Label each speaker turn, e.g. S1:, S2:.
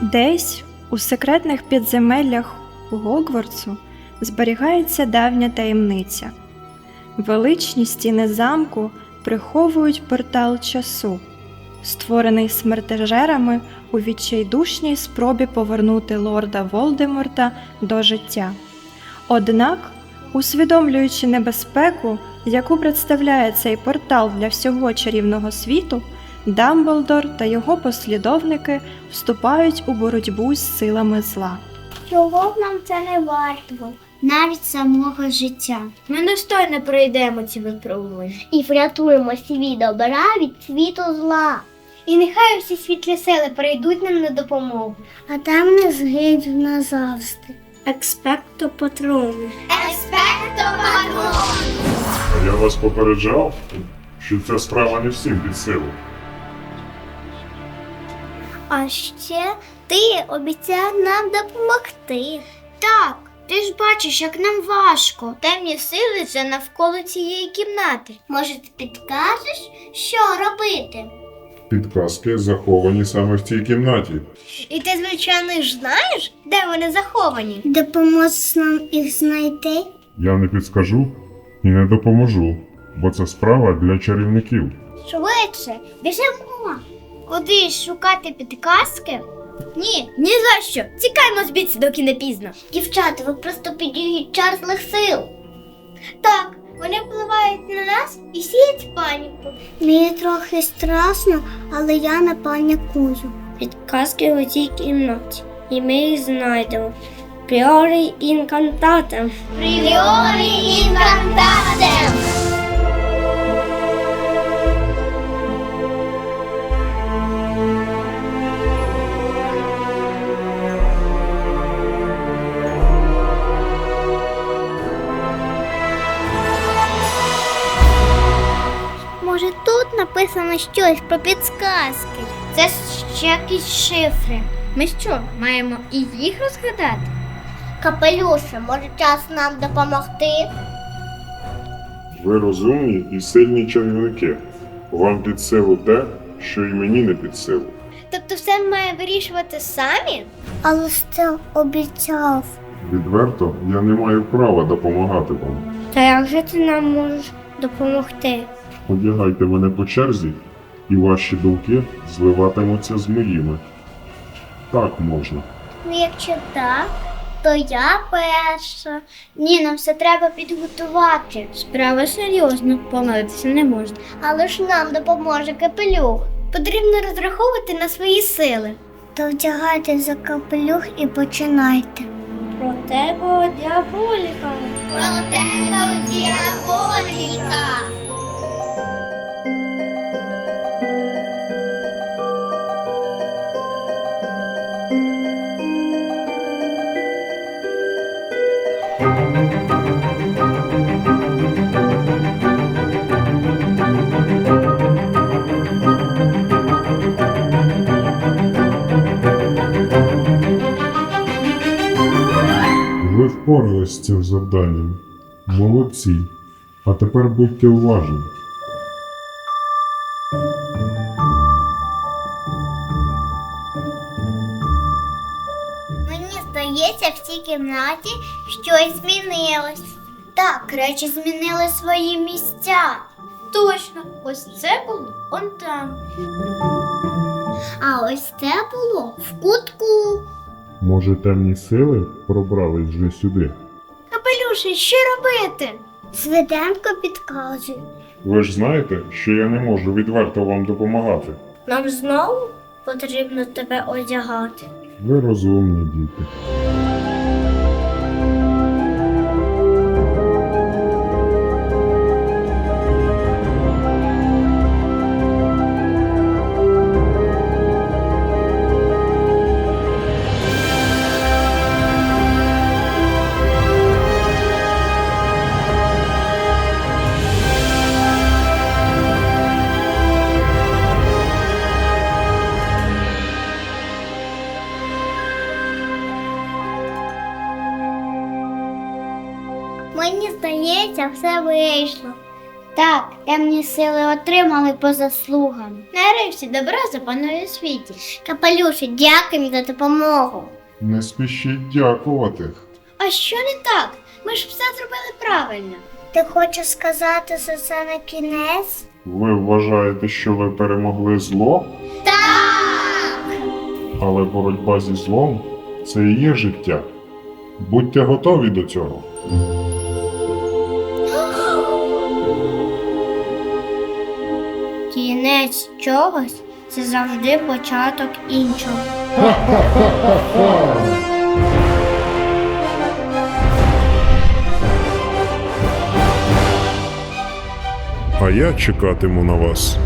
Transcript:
S1: Десь у секретних підземеллях Гогвартсу зберігається давня таємниця. Величні стіни замку приховують портал часу, створений смертежерами у відчайдушній спробі повернути лорда Волдеморта до життя. Однак, усвідомлюючи небезпеку, яку представляє цей портал для всього чарівного світу, Дамблдор та його послідовники вступають у боротьбу з силами зла.
S2: Чого б нам це не варто? Навіть самого життя.
S3: Ми достойно пройдемо ці випробування.
S2: І врятуємо свій добра від світу зла. І нехай всі світлі сили прийдуть нам на допомогу. А там не згинуть назавжди.
S3: Експекто патрони.
S2: Патрон!
S4: А я вас попереджав, що ця справа не всім під силу.
S2: А ще ти обіцяв нам допомогти. Так, ти ж бачиш, як нам важко. Темні сили вже навколо цієї кімнати. Може, ти підкажеш, що робити?
S4: Підказки заховані саме в цій кімнаті.
S2: І ти, звичайно, ж знаєш, де вони заховані? Допоможеш нам їх знайти?
S4: Я не підскажу і не допоможу, бо це справа для чарівників.
S2: Швидше, біжимо. Куди шукати підказки? Ні, ні за що. Тікаймо звідси, доки не пізно. Дівчата, ви просто підігіть чар злих сил. Так, вони впливають на нас і сіють паніку. Мені трохи страшно, але я не панікую.
S3: Підказки у цій кімнаті. І ми їх знайдемо. Пріорі інкантатем.
S2: Пріорі інкантатем! Написано щось про підсказки. Це ще якісь шифри.
S3: Ми що, маємо і їх розгадати?
S2: Капелюше, може час нам допомогти?
S4: Ви розумні і сильні чарівники. Вам під силу те, що і мені не під силу.
S2: Тобто все має вирішувати самі? Але ж це обіцяв.
S4: Відверто, я не маю права допомагати вам.
S3: Та як же ти нам можеш допомогти?
S4: Одягайте мене по черзі, і ваші думки зливатимуться з моїми. Так можна.
S2: Ну, якщо так, то я перша. Ні, нам все треба підготувати.
S3: Справа серйозна, помилитися не можна.
S2: Але ж нам допоможе капелюх. Потрібно розраховувати на свої сили. То вдягайте за капелюх і починайте.
S3: Про тебе діаболіка.
S2: Протега діаболіка.
S4: Впорались з цим завданням. Молодці. А тепер будьте уважні.
S2: Мені здається, в цій кімнаті щось змінилось. Так, речі змінили свої місця.
S3: Точно, ось це було он там.
S2: А ось це було в кутку.
S4: Може, темні сили пробрались вже сюди?
S2: Капелюші, що робити? Свиденко підказує.
S4: Ви ж знаєте, що я не можу відверто вам допомагати.
S3: Нам знову потрібно тебе одягати.
S4: Ви розумні діти.
S2: Мені здається, все вийшло. Так, темні сили отримали по заслугам. Нарешті добро запанує у світі. Капелюші, дякуємо за допомогу.
S4: Не спішіть дякувати.
S2: А що не так? Ми ж все зробили правильно. Ти хочеш сказати, що це не кінець?
S4: Ви вважаєте, що ви перемогли зло,
S2: Так!
S4: але боротьба зі злом це і є життя. Будьте готові до цього.
S3: Чогось це завжди початок іншого.
S4: А я чекатиму на вас